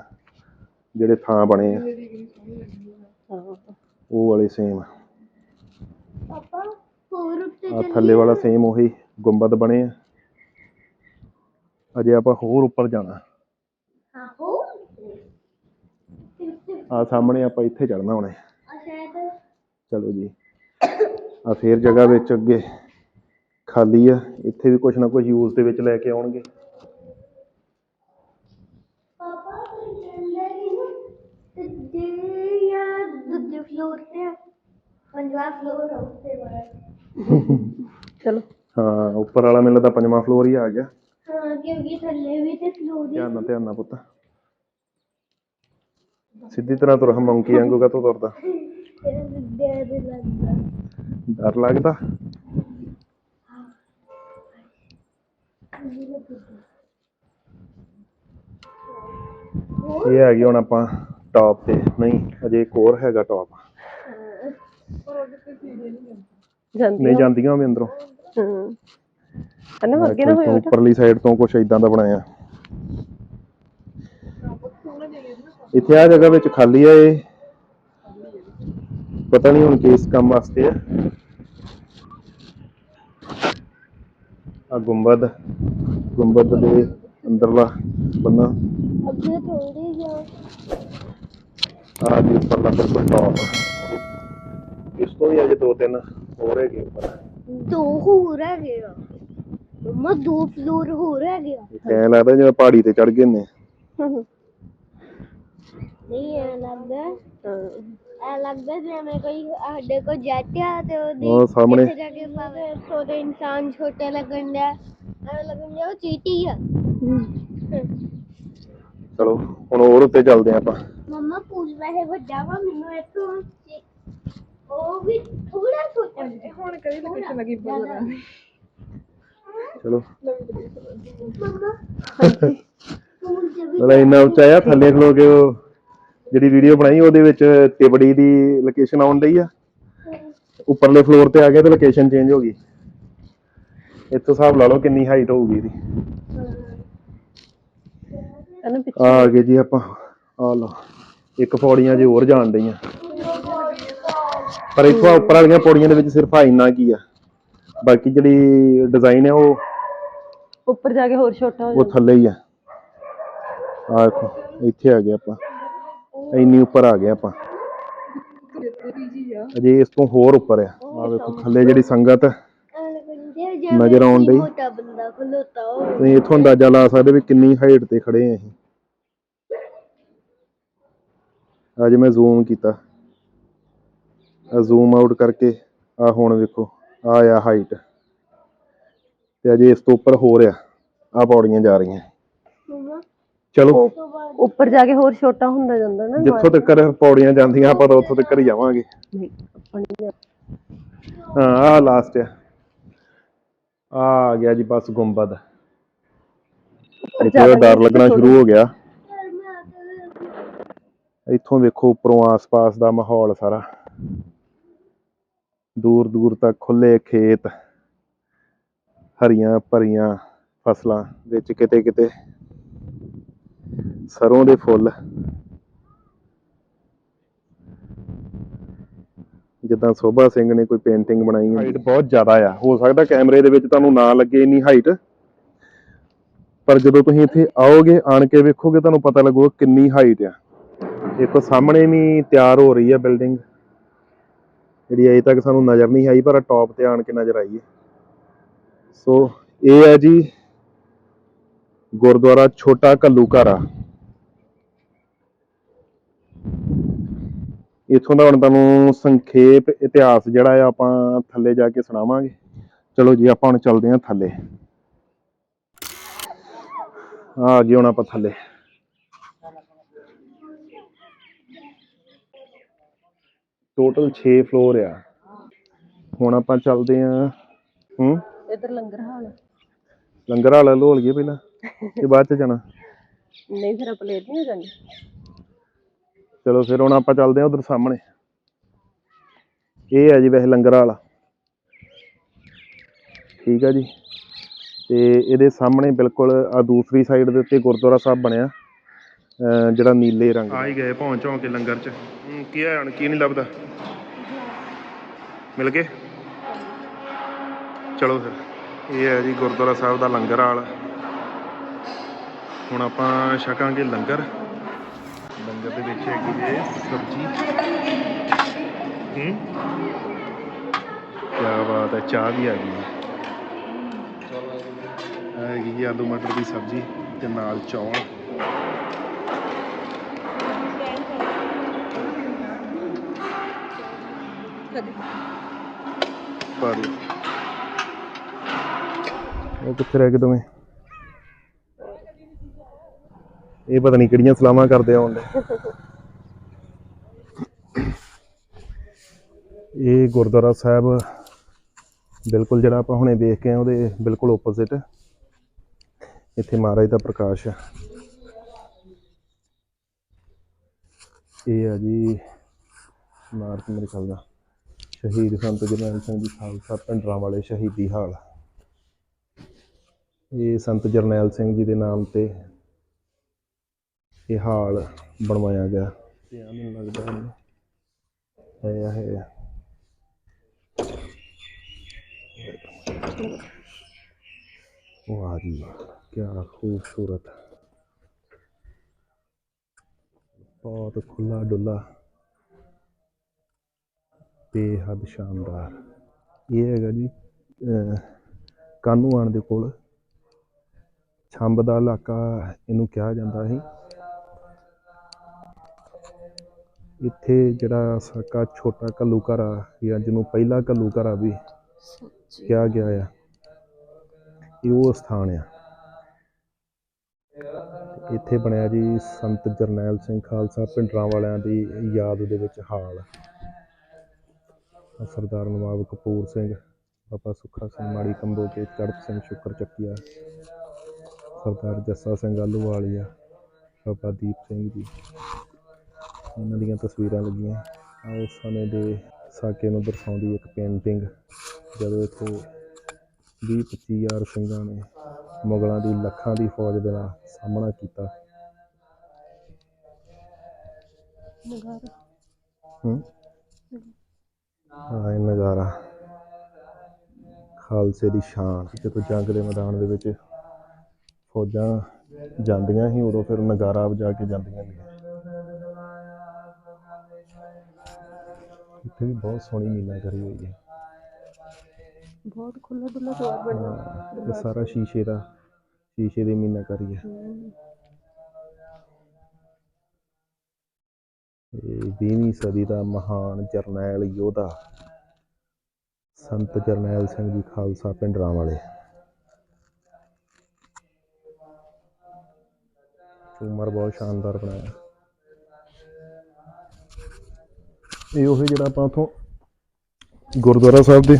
ਜਿਹੜੇ ਥਾਂ ਬਣੇ ਆ ਉਹ ਵਾਲੇ ਸੇਮ ਪਾਪਾ ਹੋਰ ਉੱਤੇ ਆ ਥੱਲੇ ਵਾਲਾ ਸੇਮ ਉਹੀ ਗੁੰਬਦ ਬਣੇ ਆ। ਅਜੇ ਆਪਾਂ ਹੋਰ ਉੱਪਰ ਜਾਣਾ। ਆਹੋ ਆ ਸਾਹਮਣੇ ਆਪਾਂ ਇੱਥੇ ਚੜਨਾ ਹੁਣੇ। ਚਲੋ ਜੀ। ਆ ਫੇਰ ਜਗ੍ਹਾ ਵਿੱਚ ਅੱਗੇ। ਖਾਲੀ ਆ ਇੱਥੇ ਵੀ ਕੁਝ ਨਾ ਕੁਝ ਯੂਜ਼ ਦੇ ਵਿੱਚ ਲੈ ਕੇ ਆਉਣਗੇ। ਪਾਪਾ ਕਿ ਨਾ ਤੇ ਜੇ ਜਾਂ ਦੂਜੇ ਫਲੋਰ ਤੇ ਆ, ਪੰਜਵਾਂ ਫਲੋਰ ਉੱਤੇ ਵਾਲਾ। ਚਲੋ। ਹਾਂ ਉੱਪਰ ਵਾਲਾ ਮੈਨੂੰ ਲੱਗਦਾ ਪੰਜਵਾਂ ਫਲੋਰ ਹੀ ਆ ਗਿਆ। ਹਾਂ ਕਿਉਂਕਿ ਥੱਲੇ ਵੀ ਤੇ ਫਲੋਰ ਹੀ ਧਿਆਨ ਨਾਲ ਧਿਆਨ ਨਾਲ ਪੁੱਤ। ਸਿੱਧੀ ਤਰ੍ਹਾਂ ਤੁਰ ਮੰਕੀ ਵਾਂਗੂ ਕਾ ਤੁਰਦਾ? ਦੇ ਦੇ ਲੱਗਦਾ। ਡਰ ਲੱਗਦਾ? ਇਹ ਆ ਗਈ ਹੁਣ ਆਪਾਂ ਟੌਪ ਤੇ। ਨਹੀਂ ਅਜੇ ਇੱਕ ਹੋਰ ਹੈਗਾ ਟੌਪ ਨਹੀਂ ਜਾਂਦੀਆਂ ਵੀ ਅੰਦਰੋਂ। ਹੂੰ। ਹਨਾ ਅੱਗੇ ਨਾ ਹੋਇਆ ਉੱਪਰਲੀ ਸਾਈਡ ਤੋਂ ਕੁਝ ਇਦਾਂ ਦਾ ਬਣਾਇਆ। ਇੱਥੇ ਆ ਜਗ੍ਹਾ ਵਿੱਚ ਖਾਲੀ ਆ ਇਹ। ਪਤਾ ਨਹੀਂ ਹੁਣ ਕਿਸ ਕੰਮ ਵਾਸਤੇ ਆ। ਆ ਗੁੰਬਦ ਗੁੰਬਦ ਦੇ ਅੰਦਰਲਾ ਬੰਨਾ। ਅੱਗੇ ਥੋੜੀ ਜਿਹਾ। ਆ ਜੀ ਉੱਪਰਲਾ ਬਿਲਕੁਲ ਟੌਪ ਇਸ ਤੋਂ ਵੀ ਅਜੇ ਦੋ ਤਿੰਨ ਹੋਰ ਹੈਗੇ ਉੱਪਰ। ਦੋ ਹੋਰ ਹੈਗੇ ਆ। ਮੰਮਾ ਦੋ ਫਲੋਰ ਹੋਰ ਹੈਗੇ ਆ। ਐਂ ਲੱਗਦਾ ਜਿਵੇਂ ਪਹਾੜੀ ਤੇ ਚੜ ਗਏ ਨੇ। ਨਹੀਂ ਐ ਲੱਗਦਾ। ਹਾਂ। ਐ ਲੱਗਦਾ ਜਿਵੇਂ ਕੋਈ ਸਾਡੇ ਕੋਲ ਜੱਟ ਆ ਤੇ ਉਹਦੀ ਉਹ ਸਾਹਮਣੇ। ਇੱਥੇ ਜਾ ਕੇ ਪਾਵੇ ਛੋਟੇ ਇਨਸਾਨ ਛੋਟੇ ਲੱਗਣ ਡਿਆ ਐ ਲੱਗਣ ਡਿਆ ਉਹ ਚੀਟੀ ਆ। ਚਲੋ ਹੁਣ ਹੋਰ ਉੱਤੇ ਚੱਲਦੇ ਹਾਂ ਆਪਾਂ। ਮੰਮਾ ਪੂਲ ਵੈਸੇ ਵੱਡਾ ਵਾ ਮੈਨੂੰ ਇੱਥੋਂ ਚੀ- ਉਹ ਵੀ ਥੋੜਾ ਛੋਟਾ ਹੁਣ ਕਦੀ ਲੋਕੇਸ਼ਨ ਲੱਗੀ ਬੋਲਣਾ ਚਲੋ। ਮੰਮਾ ਚ ਵੀ ਮਤਲਬ ਇੰਨਾ ਉੱਚਾ ਆ ਥੱਲੇ ਖਲੋ ਕੇ ਉਹ ਜਿਹੜੀ ਵੀਡੀਓ ਬਣਾਈ ਉਹਦੇ ਵਿੱਚ ਤਿਬੜੀ ਦੀ ਲੋਕੇਸ਼ਨ ਆਉਣ ਡਈ ਆ। ਉੱਪਰਲੇ ਫਲੋਰ ਤੇ ਆ ਗਏ ਤੇ ਲੋਕੇਸ਼ਨ ਚੇਂਜ ਹੋ ਗਈ। ਇੱਥੋਂ ਹਿਸਾਬ ਲਾ ਲਓ ਕਿੰਨੀ ਹਾਈਟ ਹੋਊਗੀ ਇਹਦੀ। ਇਹਨੂੰ ਪਿੱਛੇ ਆ ਗਏ ਜੀ ਆਪਾਂ। ਆ ਲਓ ਇੱਕ ਪੌੜੀਆਂ ਜੇ ਹੋਰ ਜਾਣ ਡਈਆਂ। ਪਰ ਇੱਥੋਂ ਉੱਪਰ ਵਾਲੀਆਂ ਪੌੜੀਆਂ ਦੇ ਵਿੱਚ ਸਿਰਫ ਆ ਇੰਨਾ ਕੀ ਆ। ਬਾਕੀ ਜਿਹੜੀ ਡਿਜ਼ਾਈਨ ਹੈ ਉਹ ਉੱਪਰ ਜਾ ਕੇ ਹੋਰ ਛੋਟਾ ਹੋ ਉਹ ਥੱਲੇ ਹੀ ਆ। ਆ ਦੇਖੋ ਇੱਥੇ ਆ ਗਏ ਆਪਾਂ। ਇੰਨੀ ਉੱਪਰ ਆ ਗਏ ਆਪਾਂ। ਅਜੇ ਇਸ ਤੋਂ ਹੋਰ ਉੱਪਰ ਆ। ਆ ਵੇਖੋ, ਥੱਲੇ ਜਿਹੜੀ ਸੰਗਤ ਨਜ਼ਰ ਆਉਣ ਕੋਈ ਡਈ। ਮੋਟਾ ਬੰਦਾ ਖਲੋਤਾ ਹੋ ਤੁਸੀਂ ਇੱਥੋਂ ਅੰਦਾਜ਼ਾ ਲਾ ਸਕਦੇ ਵੀ ਕਿੰਨੀ ਹਾਈਟ ਤੇ ਖੜੇ ਆ ਅਸੀਂ ਅੱਜ ਮੈਂ ਜ਼ੂਮ ਕੀਤਾ। ਆ ਜ਼ੂਮ ਆਊਟ ਕਰਕੇ ਆ ਹੁਣ ਵੇਖੋ ਆ ਆ ਹਾਈਟ ਤੇ ਅਜੇ ਇਸ ਤੋਂ ਉੱਪਰ ਹੋ ਰਿਹਾ ਆ ਪੌੜੀਆਂ ਜਾ ਰਹੀਆਂ। ਚਲੋ। ਉੱਪਰ ਜਾ ਕੇ ਹੋਰ ਛੋਟਾ ਹੁੰਦਾ ਜਾਂਦਾ ਨਾ ਜਿੱਥੋਂ ਤੱਕ ਪੌੜੀਆਂ ਜਾਂਦੀਆਂ ਆਪਾਂ ਤਾਂ ਉੱਥੋਂ ਤੱਕ ਹੀ ਜਾਵਾਂਗੇ। ਨਹੀਂ, ਹਾਂ ਆ ਲਾਸਟ ਆ। ਆ ਆ ਗਿਆ ਜੀ ਬਸ ਗੁੰਬਦ। ਉੱਪਰ ਇੱਥੇ ਡਰ ਲੱਗਣਾ ਸ਼ੁਰੂ ਹੋ ਗਿਆ। ਇੱਥੋਂ ਵੇਖੋ ਉੱਪਰੋਂ ਆਸ-ਪਾਸ ਦਾ ਮਾਹੌਲ ਸਾਰਾ। ਦੂਰ ਦੂਰ ਤੱਕ ਖੁੱਲੇ ਖੇਤ ਹਰੀਆਂ ਭਰੀਆਂ ਫਸਲਾਂ ਵਿੱਚ ਕਿਤੇ ਕਿਤੇ ਸਰੋਂ ਦੇ ਫੁੱਲ। ਜਿੱਦਾਂ ਸੋਭਾ ਸਿੰਘ ਨੇ ਕੋਈ ਪੇਂਟਿੰਗ ਬਣਾਈ ਹਾਈਟ ਬਹੁਤ ਜ਼ਿਆਦਾ ਆ। ਹੋ ਸਕਦਾ ਕੈਮਰੇ ਦੇ ਵਿੱਚ ਤੁਹਾਨੂੰ ਨਾ ਲੱਗੇ ਇੰਨੀ ਹਾਈਟ ਪਰ ਜਦੋਂ ਤੁਸੀਂ ਇੱਥੇ ਆਓਗੇ, ਆਣ ਕੇ ਵੇਖੋਗੇ, ਤੁਹਾਨੂੰ ਪਤਾ ਲੱਗੂਗਾ ਕਿੰਨੀ ਹਾਈਟ ਆ। ਦੇਖੋ, ਸਾਹਮਣੇ ਵੀ ਤਿਆਰ ਹੋ ਰਹੀ ਆ ਬਿਲਡਿੰਗ ਜਿਹੜੀ ਅਜੇ ਤੱਕ ਸਾਨੂੰ ਨਜ਼ਰ ਨਹੀਂ ਆਈ, ਪਰ ਟੌਪ ਤੇ ਆਣ ਕੇ ਨਜ਼ਰ ਆਈ ਹੈ। ਸੋ ਇਹ ਹੈ ਜੀ ਗੁਰਦੁਆਰਾ ਛੋਟਾ ਘੱਲੂਘਾਰਾ। ਇੱਥੋਂ ਦਾ ਹੁਣ ਤੁਹਾਨੂੰ ਸੰਖੇਪ ਇਤਿਹਾਸ ਜਿਹੜਾ ਆ ਆਪਾਂ ਥੱਲੇ ਜਾ ਕੇ ਸੁਣਾਵਾਂਗੇ। ਚਲੋ ਜੀ ਆਪਾਂ ਹੁਣ ਚੱਲਦੇ ਹਾਂ ਥੱਲੇ। ਆ ਗਏ ਹੁਣ ਆਪਾਂ ਥੱਲੇ। ਟੋਟਲ 6 ਫਲੋਰ ਆ। ਹੁਣ ਆਪਾਂ ਚੱਲਦੇ ਆ ਹੂੰ? ਇੱਧਰ ਲੰਗਰ ਹਾਲ। ਲੰਗਰ ਵਾਲਾ ਲੋਲ ਗਏ ਪਹਿਲਾਂ? ਤੇ ਬਾਅਦ ਚ ਜਾਣਾ? ਨਹੀਂ ਫਿਰ ਆਪਾਂ ਲੇਟ ਨਹੀਂ ਹੋ ਜਾਣੀ। ਚਲੋ ਫਿਰ ਹੁਣ ਆਪਾਂ ਚੱਲਦੇ ਆ ਉਧਰ ਸਾਹਮਣੇ। ਇਹ ਹੈ ਜੀ ਵੈਸੇ ਲੰਗਰ ਵਾਲਾ। ਠੀਕ ਹੈ ਜੀ। ਤੇ ਇਹਦੇ ਸਾਹਮਣੇ ਬਿਲਕੁਲ ਆ ਦੂਸਰੀ ਸਾਈਡ ਦੇ ਉੱਤੇ ਗੁਰਦੁਆਰਾ ਸਾਹਿਬ ਬਣਿਆ। ਜਿਹੜਾ ਨੀਲੇ ਰੰਗ ਆ ਹੀ ਗਏ ਪਹੁੰਚ ਕੇ ਲੰਗਰ ਚ। ਕੀ ਹੈ ਹੁਣ ਕੀ ਨਹੀਂ ਲੱਭਦਾ? ਮਿਲ ਗਏ? ਚਲੋ ਫਿਰ। ਇਹ ਹੈ ਜੀ ਗੁਰਦੁਆਰਾ ਸਾਹਿਬ ਦਾ ਲੰਗਰ ਹਾਲ ਹੁਣ ਆਪਾਂ ਛਕਾਂਗੇ ਲੰਗਰ। ਲੰਗਰ ਦੇ ਵਿੱਚ ਹੈਗੀ ਜੇ ਸਬਜ਼ੀ। ਹੂੰ। ਕੀ ਬਾਤ ਹੈ, ਚਾਹ ਵੀ ਆ ਗਈ ਹੈਗੀ ਜੀ ਆਲੂ ਮਟਰ ਦੀ ਸਬਜ਼ੀ ਤੇ ਨਾਲ ਚੌਲ। ਪਾ ਉਹ ਕਿੱਥੇ ਰਹਿ ਗਏ ਦੋਵੇਂ? ਇਹ ਪਤਾ ਨਹੀਂ ਕਿਹੜੀਆਂ ਸਲਾਮਾਂ ਕਰਦੇ ਆਉਂਦੇ ਇਹ ਗੁਰਦੁਆਰਾ ਸਾਹਿਬ, ਬਿਲਕੁਲ ਜਿਹੜਾ ਆਪਾਂ ਹੁਣੇ ਵੇਖ ਕੇ ਆਏ ਉਹਦੇ ਬਿਲਕੁਲ ਆਪੋਜ਼ਿਟ ਇੱਥੇ ਮਹਾਰਾਜ ਦਾ ਪ੍ਰਕਾਸ਼ ਹੈ ਇਹ ਆ ਜੀ ਮਾਰਕ ਮੇਰੇ ਖਿਆਲ ਦਾ ਸ਼ਹੀਦ ਸੰਤ ਜਰਨੈਲ ਸਿੰਘ ਜੀ ਖਾਲਸਾ, ਪਿੰਡਰਾਂ ਵਾਲੇ ਸ਼ਹੀਦੀ ਹਾਲ। ਇਹ ਸੰਤ ਜਰਨੈਲ ਸਿੰਘ ਜੀ ਦੇ ਨਾਮ ਤੇ ਇਹ ਹਾਲ ਬਣਵਾਇਆ ਗਿਆ। ਤੇ ਆ ਮੈਨੂੰ ਲੱਗਦਾ ਹੈ ਇਹ ਹੈ। ਵਾਹ ਜੀ ਕੀ ਖੂਬਸੂਰਤ। ਬਹੁਤ ਖੁੱਲਾ ਡੁੱਲਾ ਬੇਹੱਦ ਸ਼ਾਨਦਾਰ। ਇਹ ਹੈਗਾ ਜੀ ਕਾਨੂੰਨ ਦੇ ਕੋਲ? ਛੰਬ ਦਾ ਇਲਾਕਾ ਇਹਨੂੰ ਕਿਹਾ ਜਾਂਦਾ ਹੈ ਇੱਥੇ ਜਿਹੜਾ ਸਾਕਾ ਛੋਟਾ ਘੱਲੂਘਾਰਾ ਜਾਂ ਜਿਹਨੂੰ ਪਹਿਲਾ ਘੱਲੂਘਾਰਾ ਵੀ ਕਿਹਾ ਗਿਆ ਆ ਇਹ ਉਹ ਸਥਾਨ ਆ। ਇੱਥੇ ਬਣਿਆ ਜੀ ਸੰਤ ਜਰਨੈਲ ਸਿੰਘ ਖਾਲਸਾ ਪਿੰਡਰਾਂ ਵਾਲਿਆਂ ਦੀ ਯਾਦ ਦੇ ਵਿੱਚ ਹਾਲ। ਸਰਦਾਰ ਨਵਾਬ ਕਪੂਰ ਸਿੰਘ ਬਾਬਾ ਸੁੱਖਾ ਸਿੰਘ ਮਾੜੀ ਕੰਬੋ ਕੇ ਚੜ੍ਹਤ ਸਿੰਘ ਸ਼ੁਕਰ ਚੱਕੀਆ। ਸਰਦਾਰ ਜੱਸਾ ਸਿੰਘ ਆਲੂਵਾਲੀਆ ਬਾਬਾ ਦੀਪ ਸਿੰਘ ਜੀ। ਇਹਨਾਂ ਦੀਆਂ ਤਸਵੀਰਾਂ ਲੱਗੀਆਂ। ਆਹ ਉਸ ਸਮੇਂ ਦੇ ਸਾਕੇ ਨੂੰ ਦਰਸਾਉਂਦੀ ਇੱਕ ਪੇਂਟਿੰਗ ਜਦੋਂ ਇੱਥੇ 20 25 ਹਜ਼ਾਰ ਸਿੰਘਾਂ ਨੇ ਮੁਗਲਾਂ ਦੀ ਲੱਖਾਂ ਦੀ ਫੌਜ ਦੇ ਨਾਲ ਸਾਹਮਣਾ ਕੀਤਾ। ਨਗਾਰਾ। ਹੂੰ? ਇਹ ਨਜ਼ਾਰਾ ਖਾਲਸੇ ਦੀ ਸ਼ਾਨ। ਜਦੋਂ ਜੰਗ ਦੇ ਮੈਦਾਨ ਦੇ ਵਿੱਚ ਫੌਜਾਂ ਜਾਂਦੀਆਂ ਸੀ ਉਦੋਂ ਫਿਰ ਨਗਾਰਾ ਵਜਾ ਕੇ ਜਾਂਦੀਆਂ ਨੇ ਇੱਥੇ ਵੀ ਬਹੁਤ ਸੋਹਣੀ ਮੀਨਾਕਾਰੀ ਹੋਈ ਹੈ। ਬਹੁਤ ਖੁੱਲਾ ਡੁੱਲਾ ਬਣਿਆ ਹਾਂ, ਇਹ ਸਾਰਾ ਸ਼ੀਸ਼ੇ ਦਾ ਸ਼ੀਸ਼ੇ ਦੀ ਮੀਨਾਕਾਰੀ ਹੈ ਹਮ, ਇਹ 20ਵੀਂ ਸਦੀ ਦਾ ਮਹਾਨ ਜਰਨੈਲ ਯੋਧਾ ਸੰਤ ਜਰਨੈਲ ਸਿੰਘ ਜੀ ਖਾਲਸਾ ਪਿੰਡਰਾਂ ਵਾਲੇ। ਝੂਮਰ ਬਹੁਤ ਸ਼ਾਨਦਾਰ ਬਣਾਇਆ। ਇਹ ਉਹ ਜਿਹੜਾ ਆਪਾਂ ਉਥੋਂ ਗੁਰਦੁਆਰਾ ਸਾਹਿਬ ਦੇ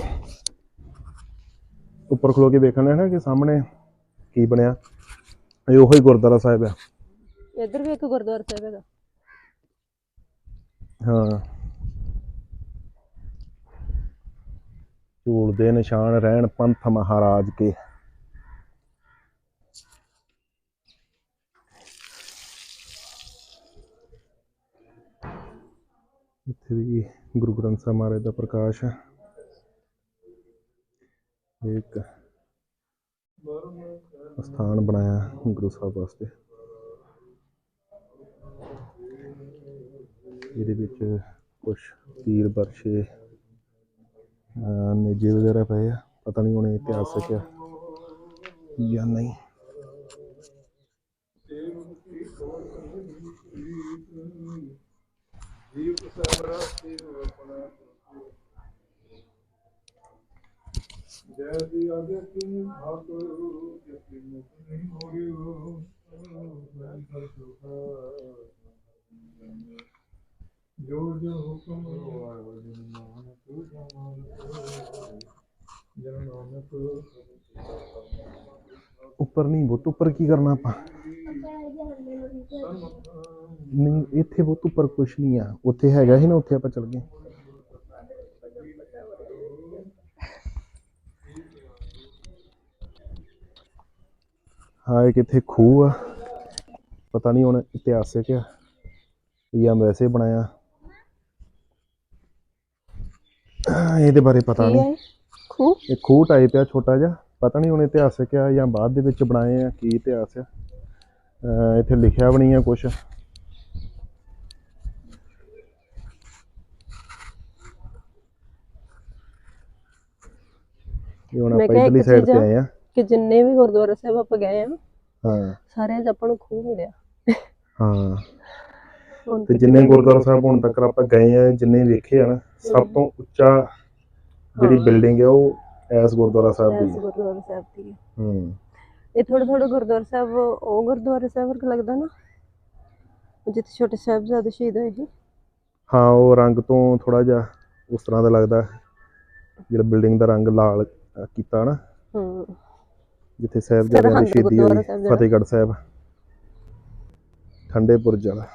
ਉੱਪਰ ਖਲੋ ਕੇ ਵੇਖਣ ਹੈ ਨਾ ਕਿ ਸਾਹਮਣੇ ਕੀ ਬਣਿਆ। ਇਹ ਉਹੀ ਗੁਰਦੁਆਰਾ ਸਾਹਿਬ ਆ। ਇੱਧਰ ਵੀ ਇੱਕ ਗੁਰਦੁਆਰਾ ਸਾਹਿਬ ਹੈਗਾ। ਹਾਂ। ਝੂਲ ਦੇ ਨਿਸ਼ਾਨ ਰਹਿਣ ਪੰਥ ਮਹਾਰਾਜ ਕੇ। ਇੱਥੇ ਵੀ ਗੁਰੂ ਗ੍ਰੰਥ ਸਾਹਿਬ ਮਹਾਰਾਜ ਦਾ ਪ੍ਰਕਾਸ਼ ਹੈ। ਇੱਕ ਸਥਾਨ ਬਣਾਇਆ ਗੁਰੂ ਸਾਹਿਬ ਵਾਸਤੇ। ਇਹਦੇ ਵਿੱਚ ਕੁਝ ਤੀਰ ਬਰਸ਼ੇ ਨੇਜੇ ਵਗੈਰਾ ਪਏ ਆ। ਪਤਾ ਨਹੀਂ ਹੁਣ ਇਹ ਇਤਿਹਾਸਕ ਆ ਜਾਂ ਨਹੀਂ। ਜੋ ਜੋ ਹੁਕਮ ਗੁਰੂ ਨਾਨਕ ਜਨ ਨਾਨਕ ਉੱਪਰ ਨਹੀਂ ਬਹੁਤ ਉੱਪਰ ਕੀ ਕਰਨਾ ਆਪਾਂ ਨਹੀਂ ਇੱਥੇ ਬਹੁਤ ਉੱਪਰ ਕੁਝ ਨਹੀਂ ਆ। ਉੱਥੇ ਹੈਗਾ ਸੀ ਨਾ ਉੱਥੇ ਆਪਾਂ ਚੱਲ ਗਏ। ਹਾਂ ਇਹ ਕਿੱਥੇ ਖੂਹ ਆ? ਪਤਾ ਨਹੀਂ ਹੁਣ ਇਤਿਹਾਸਕ ਆ। ਜਾਂ ਵੈਸੇ ਬਣਾਇਆ। ਇਹਦੇ ਬਾਰੇ ਪਤਾ ਨਹੀਂ। ਹੈ ਖੂਹ? ਇਹ ਖੂਹ ਟਾਈਪ ਆ ਛੋਟਾ ਜਿਹਾ। ਪਤਾ ਨਹੀਂ ਹੁਣ ਇਤਿਹਾਸਕ ਆ ਜਾਂ ਬਾਅਦ ਦੇ ਵਿੱਚ ਬਣਾਏ ਆ ਕੀ ਇਤਿਹਾਸ ਆ। ਇੱਥੇ ਲਿਖਿਆ ਵੀ ਨਹੀਂ ਆ ਕੁਝ ਇਹ ਹੁਣ ਮੈਂ ਆਪਾਂ ਕਿਹਾ ਇਧਰਲੀ ਇੱਕ ਸਾਈਡ ਚੀਜ਼ ਤੇ ਆ। ਆਏ ਆ। ਕਿ ਜਿੰਨੇ ਵੀ ਗੁਰਦੁਆਰਾ ਸਾਹਿਬ ਆਪਾਂ ਗਏ ਆ ਹਾਂ। ਸਾਰਿਆਂ 'ਚ ਆਪਾਂ ਨੂੰ ਖੂਹ ਮਿਲਿਆ। ਹਾਂ। ਹੁਣ ਤੇ ਜਿੰਨੇ ਗੁਰਦੁਆਰਾ ਸਾਹਿਬ ਹੁਣ ਤੱਕ ਆਪਾਂ ਗਏ ਆ ਜਿੰਨੇ ਵੇਖੇ ਆ ਨਾ ਸਭ ਤੋਂ ਉੱਚਾ ਜਿਹੜੀ ਬਿਲਡਿੰਗ ਹੈ ਉਹ ਐਸ ਗੁਰਦੁਆਰਾ ਸਾਹਿਬ ਦੀ ਹੈ ਗੁਰਦੁਆਰਾ ਸਾਹਿਬ ਦੀ ਹੈ। ਹੂੰ। ਇਹ ਥੋੜਾ ਥੋੜਾ ਗੁਰਦੁਆਰਾ ਸਾਹਿਬ ਉਹ ਗੁਰਦੁਆਰਾ ਸਾਹਿਬ ਵਰਗਾ ਲੱਗਦਾ ਨਾ ਜਿੱਥੇ ਛੋਟੇ ਸਾਹਿਬਜ਼ਾਦੇ ਸ਼ਹੀਦ ਹੋਏ ਸੀ। ਹਾਂ ਉਹ ਰੰਗ ਤੋਂ ਥੋੜਾ ਜਿਹਾ ਉਸ ਤਰ੍ਹਾਂ ਦਾ ਲੱਗਦਾ ਜਿਹੜਾ ਬਿਲਡਿੰਗ ਦਾ ਰੰਗ ਲਾਲ ਕੀਤਾ ਨਾ। ਹੂੰ। ਜਿੱਥੇ ਸਾਹਿਬਜ਼ਾਦਿਆਂ ਦੀ ਸ਼ਹੀਦੀ ਹੋਈ ਸਾਹਿਬ। ਫਤਿਹਗੜ੍ਹ ਸਾਹਿਬ। ਠੰਡੇ ਬੁਰਜ ਵਾਲਾ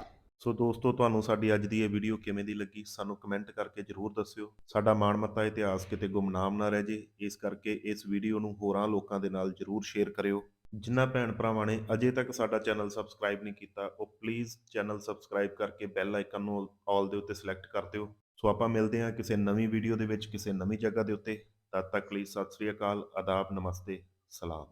ਸੋ ਦੋਸਤੋ ਤੁਹਾਨੂੰ ਸਾਡੀ ਅੱਜ ਦੀ ਇਹ ਵੀਡੀਓ ਕਿਵੇਂ ਦੀ ਲੱਗੀ ਸਾਨੂੰ ਕਮੈਂਟ ਕਰਕੇ ਜਰੂਰ ਦੱਸਿਓ। ਸਾਡਾ ਮਾਣਮੱਤਾ ਇਤਿਹਾਸ ਕਿਤੇ ਗੁੰਮਨਾਮ ਨਾ ਰਹਿ ਜੇ ਇਸ ਕਰਕੇ ਇਸ ਵੀਡੀਓ ਨੂੰ ਹੋਰਾਂ ਲੋਕਾਂ ਦੇ ਨਾਲ ਜਰੂਰ ਸ਼ੇਅਰ ਕਰਿਓ। ਜਿਨ੍ਹਾਂ ਭੈਣ ਭਰਾਵਾਂ ਨੇ ਅਜੇ ਤੱਕ ਸਾਡਾ ਚੈਨਲ ਸਬਸਕ੍ਰਾਈਬ ਨਹੀਂ ਕੀਤਾ ਉਹ ਪਲੀਜ਼ ਚੈਨਲ ਸਬਸਕ੍ਰਾਈਬ ਕਰਕੇ ਬੈਲ ਆਈਕਨ ਨੂੰ ਆਲ ਦੇ ਉੱਤੇ ਸਿਲੈਕਟ ਕਰ ਦਿਓ। ਸੋ ਆਪਾਂ ਮਿਲਦੇ ਹਾਂ ਕਿਸੇ ਨਵੀਂ ਵੀਡੀਓ ਦੇ ਵਿੱਚ ਕਿਸੇ ਨਵੀਂ ਜਗ੍ਹਾ ਦੇ ਉੱਤੇ। ਤਦ ਤੱਕ ਲਈ ਸਤਿ ਸ੍ਰੀ ਅਕਾਲ ਆਦਾਬ ਨਮਸਤੇ ਸਲਾਮ।